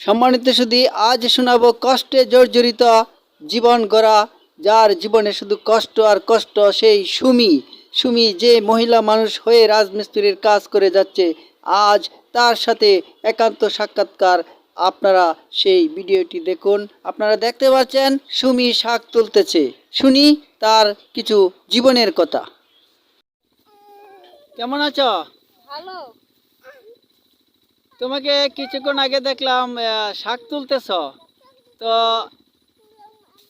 সম্মানিত শুধু আজ শোনাব কষ্টে জর্জরিত জীবন গড়া, যার জীবনে শুধু কষ্ট আর কষ্ট, সেই সুমি। সুমি যে মহিলা মানুষ হয়ে রাজমিস্ত্রির কাজ করে যাচ্ছে, আজ তার সাথে একান্ত সাক্ষাৎকার। আপনারা সেই ভিডিওটি দেখুন। আপনারা দেখতে পাচ্ছেন, সুমি শাক তুলতেছে। শুনি তার কিছু জীবনের কথা। কেমন আছো? ভালো। তোমাকে কিছুক্ষণ আগে দেখলাম শাক তুলতেছ। তো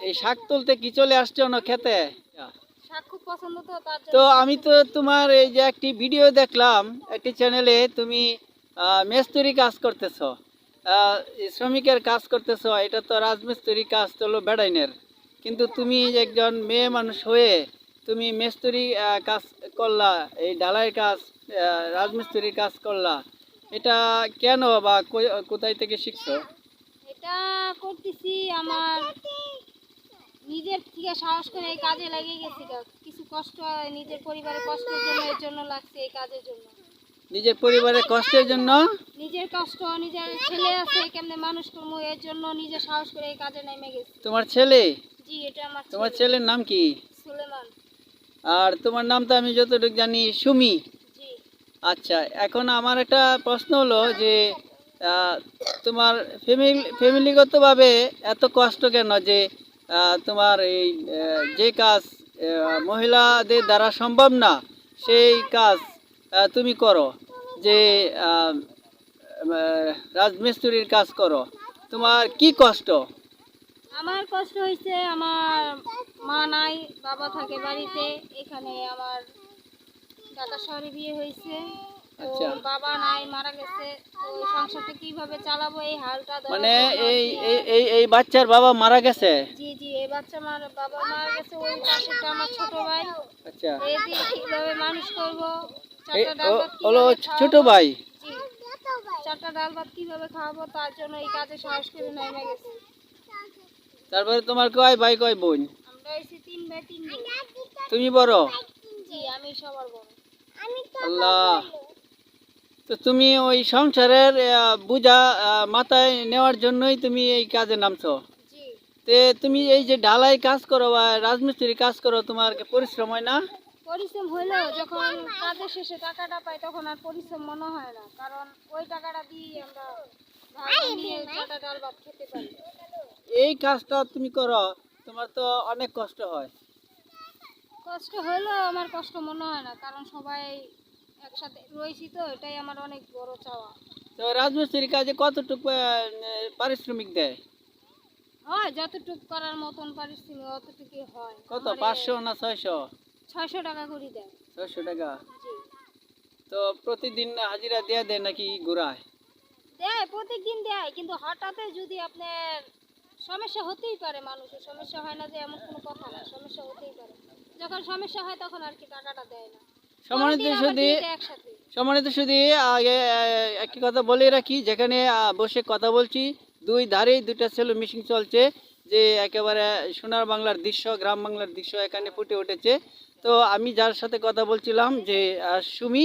এই শাক তুলতে কি চলে আসছো না খেতে তো আমি তো তোমার এই যে একটি ভিডিও দেখলাম একটি চ্যানেলে তুমি মেস্তুরি কাজ করতেছ। শ্রমিকের কাজ করতেছ এটা তো রাজমিস্ত্রি কাজ তো হলো বেড়াইনের। কিন্তু তুমি একজন মেয়ে মানুষ হয়ে তুমি মেস্তুরি কাজ করলা এই ঢালাইয়ের কাজ রাজমিস্ত্রির কাজ করলা। এটা কেন বা কোথায় থেকে শিখছো? এটা করতেছি আমার নিজের থেকে সাহস করে এই কাজে লাগিয়ে গেছি কিছু কষ্ট হয় নিজের পরিবারের কষ্টের জন্য এর জন্য লাগছে এই কাজের জন্য। নিজের পরিবারের কষ্টের জন্য? নিজের কষ্ট নিজের ছেলে আছে কেমনে মানুষ করব এর জন্য নিজে সাহস করে এই কাজে নেমে গেছি। তোমার ছেলে? জি এটা আমার তোমার ছেলের নাম কি? সুলেমান। আর তোমার নাম তো আমি যতটুকু জানি সুমি। আচ্ছা এখন আমার একটা প্রশ্ন হলো যে তোমার ফ্যামিলি, ফ্যামিলিগতভাবে এত কষ্ট কেন যে তোমার এই যে কাজ মহিলাদের দ্বারা সম্ভব না, সেই কাজ তুমি করো। যে রাজমিস্ত্রির কাজ করো। তোমার কি কষ্ট? আমার কষ্ট হয়েছে আমার মা নাই, বাবা থাকে বাড়িতে, এখানে আমার ঢাকা শহরে বিয়ে হয়েছে। আচ্ছা। বাবা নাই মারা গেছে। সংসারটা কীভাবে চালাবো এই হালটা মানে এই এই বাচ্চার বাবা মারা গেছে? জি জি এই বাচ্চা মার বাবা মারা গেছে ওই আমার ছোট ভাই। আচ্ছা। এই দিয়ে কীভাবে মানুষ করব? হলো কীভাবে ছোট খাওয়াবো? ভাই। চারটা ডাল ভাত কীভাবে খাওয়াবো? তার জন্য এই কাজে সাহস করে নেমে গেছে। তারপরে তোমার কয় ভাই কয় বোন? আমরা হয়েছি তিন ভাই তিন। তুমি বড়? জি আমি সবার বড়। আল্লাহ। তো তুমি ওই সংসারের বোঝা মাথায় নেওয়ার জন্যই তুমি এই কাজে নামছো? তে তুমি এই যে ঢালাই কাজ করো বা রাজমিস্ত্রি কাজ করো তোমার পরিশ্রম হয় না? পরিশ্রম হলেও যখন কাজের শেষে টাকাটা পাই তখন আর পরিশ্রম মনে হয় না। কারণ ওই টাকাটা দিয়ে আমরা এই কাজটা তুমি করো তোমার তো অনেক কষ্ট হয়। কষ্ট হলেও আমার কষ্ট মনে হয় না কারণ সবাই একসাথে রয়েছি তো এটাই আমার অনেক বড় চাওয়া। তো রাজমিস্ত্রির কাজে কতটুকু পারিশ্রমিক দেয়? হয় যতটুক করার মতন পারিশ্রমিক অতটুকুই হয়। কত পাঁচশো না ছয়শো? ছয়শো টাকা করে দেয়। ছয়শো টাকা? তো প্রতিদিন হাজিরা দেয়া দেয় নাকি ঘুরায়? দেয় প্রত্যেকদিন দেয় কিন্তু হঠাৎ যদি আপনার সমস্যা হতেই পারে মানুষের সমস্যা হয় না যে এমন কোনো কথা না সমস্যা হতেই পারে। যখন সমস্যা হয় তখন আর কি টাকাটা দেয় না। সম্মানিত শুধু আগে একটি কথা বলে রাখি যেখানে বসে কথা বলছি দুই ধারেই দুটা সেলো মিশিং চলছে যে একেবারে সোনার বাংলার দৃশ্য গ্রাম বাংলার দৃশ্য এখানে ফুটে উঠেছে। তো আমি যার সাথে কথা বলছিলাম যে সুমি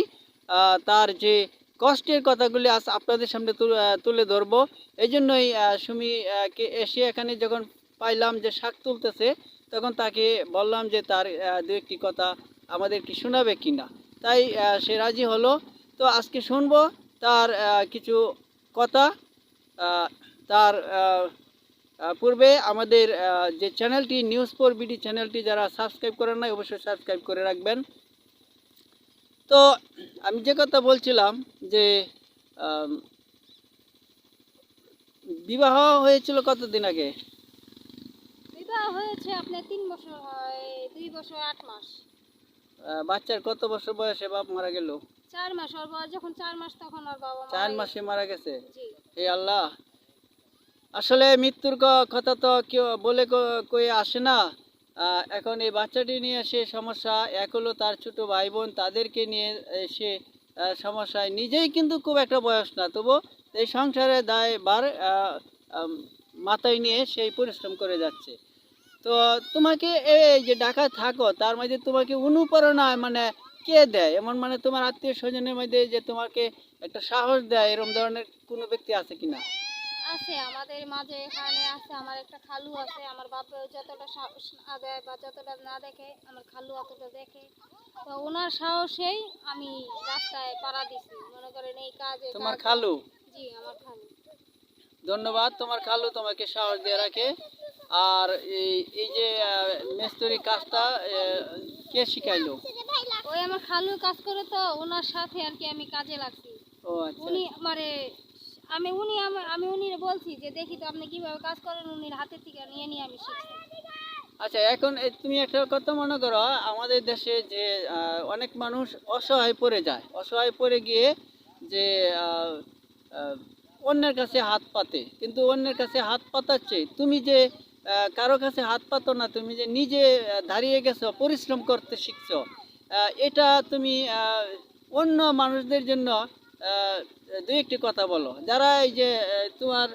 আহ, তার যে কষ্টের কথাগুলি আজ আপনাদের সামনে তুলে ধরবো এই জন্যই আহ, সুমি কে এসে এখানে যখন পাইলাম যে শাক তুলতেছে তখন তাকে বললাম যে তার দু একটি কথা, আমাদের কি শোনাবে কিনা তাই সে রাজি হলো। তো আজকে শুনব তার কিছু কথা তার পূর্বে আমাদের যে চ্যানেলটি, নিউজ ফোর বিডি চ্যানেলটি যারা সাবস্ক্রাইব করেন নাই, অবশ্যই সাবস্ক্রাইব করে রাখবেন। তো আমি যে কথা বলছিলাম যে বিবাহ হয়েছিল কতদিন আগে? হয়েছে আপনার তিন বছর হয় দুই বছর আট মাস। বাচ্চার কত বছর বয়সে বাপ মারা গেল? চার মাস ওর বয়স যখন চার মাস তখন ওর বাবা চার মাসে মারা গেছে? হে আল্লাহ। আসলে মৃত্যুর কথা তো কেউ বলে কয়ে আসে না। এখন এই বাচ্চাটি নিয়ে সে সমস্যা এক হলো তার ছোট ভাই বোন তাদেরকে নিয়ে সে সমস্যায়। নিজেই কিন্তু খুব একটা বয়স না তবু এই সংসারে দায় বার আহ, মাথায় নিয়ে সেই পরিশ্রম করে যাচ্ছে। তো তোমাকে এই যে ঢাকা থাকো তার মধ্যে তোমাকে অনুপ্রেরণা মানে কে দেয়? এমন মানে তোমার আত্মীয় স্বজনের মধ্যে যে তোমাকে একটা সাহস দেয় এরকম ধরনের কোনো ব্যক্তি আছে কিনা? আছে আমাদের মাঝে এখানে আছে আমার একটা খালু আছে আমার বাপেও যতটা সাহস না দেয় বা যতটা না দেখে আমার খালু অতটা দেখে। তো ওনার সাহসেই আমি রাস্তায় পাড়া দিছি মনে করেন এই কাজে তোমার খালু? জি আমার খালু। ধন্যবাদ তোমার খালু তোমাকে সাহস দিয়ে রাখে। আর এই এই যে মেস্তরি কাজটা কে শিখাইলো? ওই আমার খালু কাজ করে তো ওনার সাথে আর কি আমি কাজে লাগছি। ও আচ্ছা। উনি আমারে আমি উনি আমি উনি বলছি যে দেখি তো আপনি কীভাবে কাজ করেন উনির হাতের থেকে নিয়ে নিয়ে আমি শিখছি। আচ্ছা এখন তুমি একটা কথা মনে করো আমাদের দেশে যে অনেক মানুষ অসহায় পড়ে যায়। অসহায় পড়ে গিয়ে যে অন্যের কাছে হাত পাতে, কিন্তু অন্যের কাছে হাত পাতাচ্ছে তুমি যে কারও কাছে হাত পাতো না, তুমি যে নিজে দাঁড়িয়ে গেছো, পরিশ্রম করতে শিখছো এটা তুমি অন্য মানুষদের জন্য দু একটি কথা বলো। যারা এই যে তোমার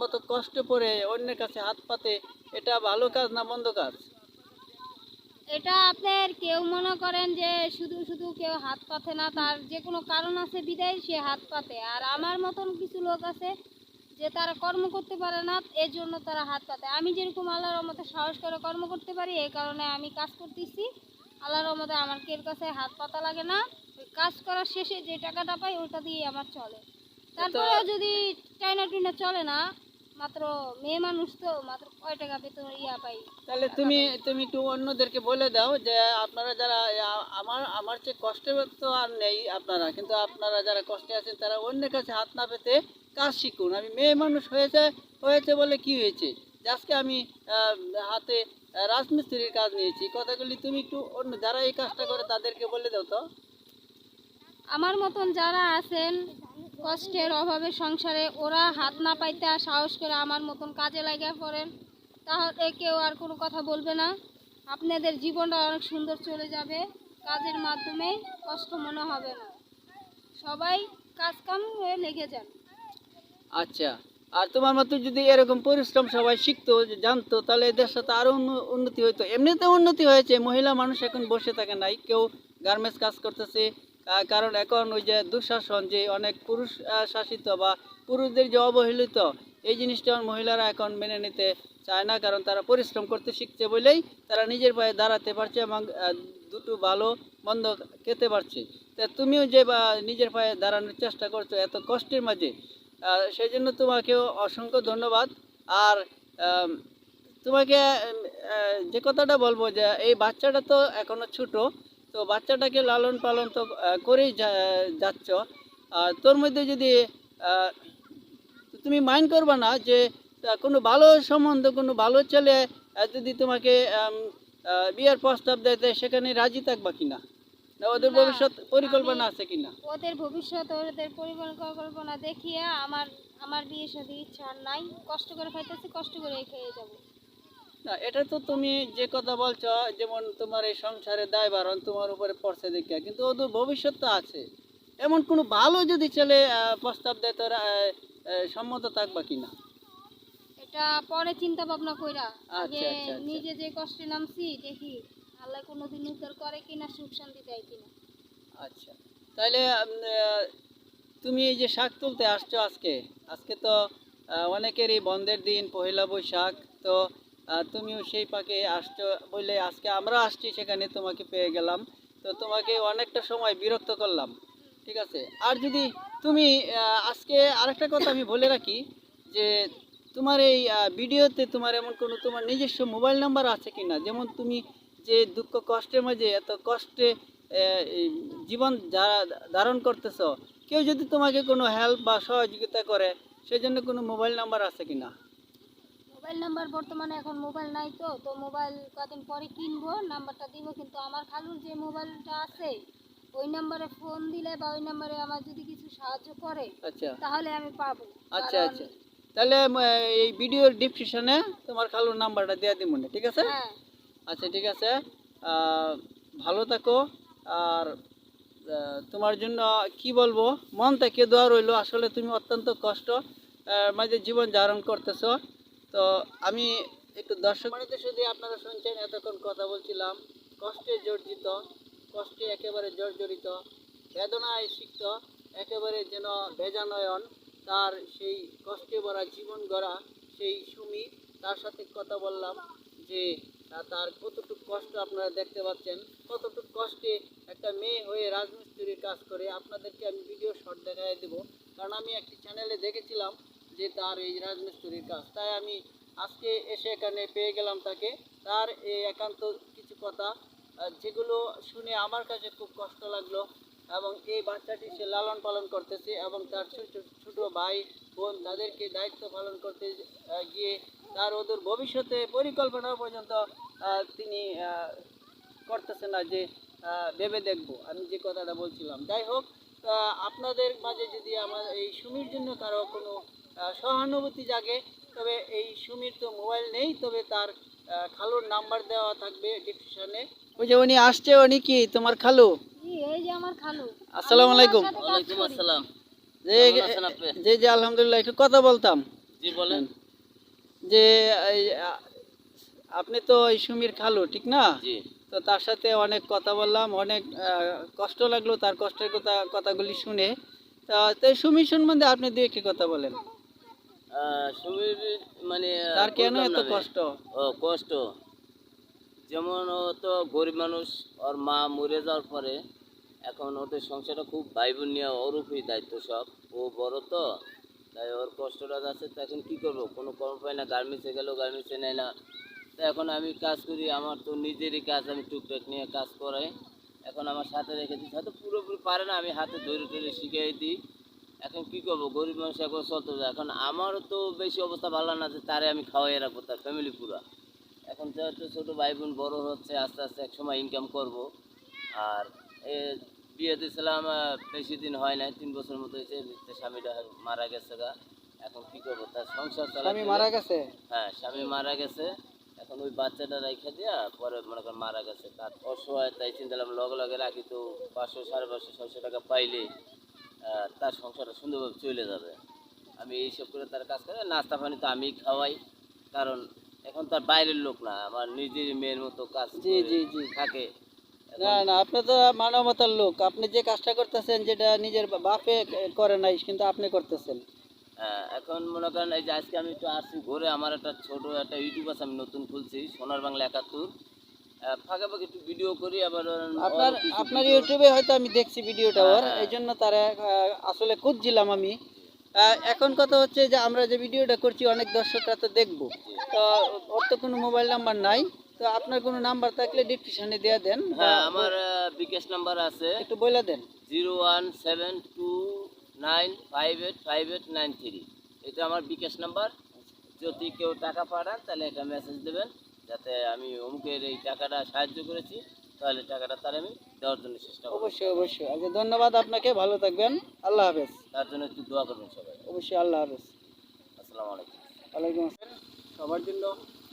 মতো কষ্ট করে অন্যের কাছে হাত পাতে, এটা ভালো কাজ না মন্দ কাজ? এটা আপনার কেউ মনে করেন যে শুধু শুধু কেউ হাত পাতে না তার যে কোনো কারণ আছে বিদায় সে হাত পাতে। আর আমার মতন কিছু লোক আছে যে তারা কর্ম করতে পারে না এর জন্য তারা হাত পাতে। আমি যেরকম আল্লাহর রহমতে সাহস করে কর্ম করতে পারি এই কারণে আমি কাজ করতেছি। আল্লাহর রহমতে আমার কের কাছে হাত পাতা লাগে না। কাজ করার শেষে যে টাকাটা পাই ওটা দিয়ে আমার চলে। তারপরেও যদি টাইনা টুইনা চলে না মাত্র মেয়ে মানুষ তো মাত্র কয় টাকা বেতন ইয়া পাই? তাহলে তুমি তুমি একটু অন্যদেরকে বলে দাও যে আপনারা যারা আমার আমার চেয়ে কষ্টে তো আর নেই আপনারা কিন্তু আপনারা যারা কষ্টে আছেন তারা অন্যের কাছে হাত না পেতে কাজ শিখুন। আমি মেয়ে মানুষ হয়েছে হয়েছে বলে কি হয়েছে? আজকে আমি হাতে রাজমিস্ত্রির কাজ নিয়েছি কথাগুলি তুমি একটু অন্য যারা এই কাজটা করে তাদেরকে বলে দাও তো। আমার মতন যারা আছেন কষ্টের অভাবে সংসারে ওরা হাত না পাইতে আর সাহস করে আমার মতন কাজে লাগিয়ে পড়েন তাহলে কেউ আর কোনো কথা বলবে না। আপনাদের জীবনটা অনেক সুন্দর চলে যাবে, কাজের মাধ্যমে কষ্ট মনে হবে না। সবাই কাজ কাম হয়ে লেগে যান। আচ্ছা আর তোমার মতো যদি এরকম পরিশ্রম সবাই শিখতো, জানতো, তাহলে এই দেশটা তো আরও উন্ন- উন্নতি হইতো। এমনিতে উন্নতি হয়েছে, মহিলা মানুষ এখন বসে থাকে নাই, কেউ গার্মেন্টস কাজ করতেছে কারণ এখন ওই যে দুঃশাসন, যে অনেক পুরুষ শাসিত বা পুরুষদের যে অবহেলিত, এই জিনিসটা মহিলারা এখন মেনে নিতে চায় না, কারণ তারা পরিশ্রম করতে শিখছে বলেই তারা নিজের পায়ে দাঁড়াতে পারছে এবং দুটো ভালো মন্দ খেতে পারছে। তা তুমিও যে বা নিজের পায়ে দাঁড়ানোর চেষ্টা করছ এত কষ্টের মাঝে সেই জন্য তোমাকেও অসংখ্য ধন্যবাদ। আর তোমাকে যে কথাটা বলব যে এই বাচ্চাটা তো এখনও ছোট তো বাচ্চাটাকে লালন পালন তো করেই যাচ্ছ। আর তোর মধ্যে যদি তুমি মাইন্ড করবে না যে কোনো ভালো সম্বন্ধ কোনো ভালো ছেলে যদি তোমাকে বিয়ের প্রস্তাব দেয় তাই সেখানে রাজি থাকবা কিনা? না ওদের ভবিষ্যৎ পরিকল্পনা আছে কিনা? ওদের ভবিষ্যৎ ওদের পরিকল্পনা দেখিয়ে আমার আমার বিয়ে সাথে ইচ্ছা আর নাই। কষ্ট করে খাইতেছি কষ্ট করে খেয়ে যাব। না এটা তো তুমি যে কথা বলছো যেমন তোমার এই সংসারে দায় বারণ তোমার উপরে পড়ছে দেখে কিন্তু ওদের ভবিষ্যৎ তো আছে। এমন কোনো ভালো যদি ছেলে প্রস্তাব দেয় তোর সম্মত থাকবা কিনা এটা পরে চিন্তা ভাবনা কইরা আচ্ছা, আগে আচ্ছা, আচ্ছা। নিজে যে কষ্টে নামছি দেখি আল্লাহ কোনোদিন উদ্ধার করে কিনা সুখ শান্তি দেয় কিনা। আচ্ছা। তাহলে তুমি এই যে শাক তুলতে আসছো আজকে আজকে তো অনেকেরই বন্ধের দিন পহেলা বৈশাখ তো তুমিও সেই পাকে আসছো বলে আজকে আমরা আসছি, সেখানে তোমাকে পেয়ে গেলাম। তো তোমাকে অনেকটা সময় বিরক্ত করলাম, ঠিক আছে? আর যদি তুমি আজকে আরেকটা কথা আমি বলে রাখি, যে তোমার এই ভিডিওতে তোমার এমন কোনো তোমার নিজস্ব মোবাইল নাম্বার আছে কি না যেমন তুমি যে দুঃখ কষ্টের মাঝে, এত কষ্টে জীবন ধারণ করতেছ, কেউ যদি তোমাকে কোনো হেল্প বা সহযোগিতা করে, সেজন্য কোনো মোবাইল নাম্বার আছে কি না মোবাইল নাম্বার বর্তমানে এখন মোবাইল নাই তো তো মোবাইল কদিন পরে কিনবো নাম্বারটা দিব কিন্তু আমার খালুর যে মোবাইলটা আছে ওই নাম্বারে ফোন দিলে বা ওই নাম্বারে আমার যদি কিছু সাহায্য করে আচ্ছা। তাহলে আমি পাবো। আচ্ছা আচ্ছা। তাহলে এই ভিডিওর ডিসক্রিপশনে তোমার খালুর নাম্বারটা দিয়ে দিব না ঠিক আছে? হ্যাঁ। আচ্ছা ঠিক আছে। ভালো থাকো। আর তোমার জন্য কি বলব মন থেকে দোয়া রইল। আসলে তুমি অত্যন্ত কষ্ট মাঝে জীবন ধারণ করতেছো। তো আমি একটু দর্শক বাড়িতে শুধু আপনারা শুনছেন, এতক্ষণ কথা বলছিলাম। কষ্টে জর্জিত, কষ্টে একেবারে জর্জরিত, বেদনায় সিক্ত, একেবারে যেন বেজানয়ন, তার সেই কষ্টে ভরা জীবন গড়া সেই সুমি, তার সাথে কথা বললাম যে তার কতটুকু কষ্ট আপনারা দেখতে পাচ্ছেন, কতটুকু কষ্টে একটা মেয়ে হয়ে রাজমিস্ত্রির কাজ করে, আপনাদেরকে আমি ভিডিও শর্ট দেখাই দেবো। কারণ আমি একটি চ্যানেলে দেখেছিলাম যে তার এই রাজমিস্ত্রির কাজ। তাই আমি আজকে এসে এখানে পেয়ে গেলাম তাকে। তার এই একান্ত কিছু কথা যেগুলো শুনে আমার কাছে খুব কষ্ট লাগল এবং এই বাচ্চাটি সে লালন পালন করতেছে এবং তার ছোট ভাই, বোন তাদেরকে দায়িত্ব পালন করতে গিয়ে তার ওদের ভবিষ্যতে পরিকল্পনা পর্যন্ত তিনি করতেছে না যে ভেবে দেখব। আমি যে কথাটা বলছিলাম। যাই হোক আপনাদের মাঝে যদি আমার এই সুমির জন্য কারও কোনো সহানুভূতি জাগে। তবে এই সুমির তো মোবাইল নেই তবে তার খালুর নাম্বার দেওয়া থাকবে ডিসক্রিপশনে। ওই যে উনি আসছে উনি কি? তোমার খালু? জি এই যে আমার খালু। আসসালামু আলাইকুম। সাথে আসসালাম। যে যে যে আলহামদুলিল্লাহ একটু কথা বলতাম। জি বলেন। যে আপনি তো এই সুমির খালু ঠিক না? জি। তো তার সাথে অনেক কথা বললাম অনেক আহ, কষ্ট লাগল তার কষ্টের কথা কথাগুলি শুনে। তা সুমির সম্বন্ধে আপনি দু একটি কথা বলেন। সুমির মানে তার কেন এত কষ্ট? ও কষ্ট। যেমন ও তো গরিব মানুষ ওর মা মরে যাওয়ার পরে এখন ওদের সংসারটা খুব ভাই বোন নিয়ে ওর উপরই দায়িত্ব সব। ও বড় তো তাই ওর কষ্টটা আছে তো এখন কী করব? কোনো কর্ম পাই না গার্মেন্টসে গেলেও গার্মেন্টসে নেয় না। তো এখন আমি কাজ করি আমার তো নিজেরই কাজ আমি টুকটাক নিয়ে কাজ করাই। এখন আমার সাথে রেখে দিই হয়তো পুরোপুরি পারে না আমি হাতে ধরে ধরে শিখিয়ে দিই। এখন কি করব? গরিব মানুষ এখন চলতে যায়। এখন আমারও তো বেশি অবস্থা ভালো না যে তারে আমি খাওয়াই রাখব তার ফ্যামিলি পুরা। এখন তো হচ্ছে ছোটো ভাই বোন বড় হচ্ছে আস্তে আস্তে এক সময় ইনকাম করব। আর এ বিয়ে দিয়েছিলাম বেশি দিন হয় নাই তিন বছর মতো হয়েছে স্বামীটা মারা গেছে গা। এখন কি করব? তার সংসার স্বামী মারা গেছে? হ্যাঁ স্বামী মারা গেছে। এখন ওই বাচ্চাটা রেখে দিয়া পরে মনে করেন মারা গেছে। তার অসহায় তাই চিন্তা করলাম লগে লগে রাখি তো পাঁচশো সাড়ে পাঁচশো ছয়শো টাকা পাইলে তার সংসারটা সুন্দরভাবে চলে যাবে। আমি এইসব করে তার কাজ করে নাস্তা পানি তো আমি খাওয়াই কারণ এখন তার বাইরের লোক না আমার নিজের মেয়ের মতো কাজ জি, জি, জি। থাকে। না না আপনি তো মানবতার লোক। আপনি যে কাজটা করতেছেন যেটা নিজের বাপে করে নাই কিন্তু আপনি করতেছেন। হ্যাঁ, এখন মনে করেন এই যে আজকে আমি একটু আসছি ঘুরে আমার একটা ছোট একটা ইউটিউব আছে আমি নতুন খুলছি সোনার বাংলা একাত্তর। ফাঁকে ফাঁকে একটু ভিডিও করি আবার আপনার আপনার ইউটিউবে হয়তো আমি দেখছি ভিডিওটা ওর হ্যাঁ। এই জন্য তারা আসলে খুঁজছিলাম আমি। এখন কথা হচ্ছে যে আমরা যে ভিডিওটা করছি অনেক দর্শকরা তো দেখব। তো ওর তো কোনো মোবাইল নাম্বার নাই। তো আপনার কোনো নাম্বার থাকলে ডিসক্রিপশনে দিয়ে দেন। হ্যাঁ আমার বিকাশ নাম্বার আছে। একটু বলে দেন। Zero one seven two nine five eight five eight nine three. এটা আমার বিকাশ নাম্বার যদি কেউ টাকা পাঠান তাহলে একটা মেসেজ দেবেন। যাতে আমি অমুকের এই টাকাটা সাহায্য করেছি তাহলে টাকাটা তার আমি দেওয়ার জন্য চেষ্টা করব। অবশ্যই অবশ্যই। আচ্ছা ধন্যবাদ আপনাকে ভালো থাকবেন। আল্লাহ হাফেজ। তার জন্য একটু দোয়া করবেন সবাই। অবশ্যই আল্লাহ হাফেজ। আসসালামু আলাইকুম। ওয়ালাইকুম আসসালাম। সবার জন্য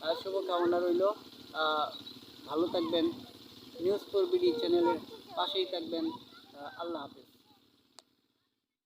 আহ, শুভকামনা রইল। ভালো থাকবেন। নিউজ ফোর বিডি চ্যানেলের পাশেই থাকবেন। আল্লাহ হাফেজ।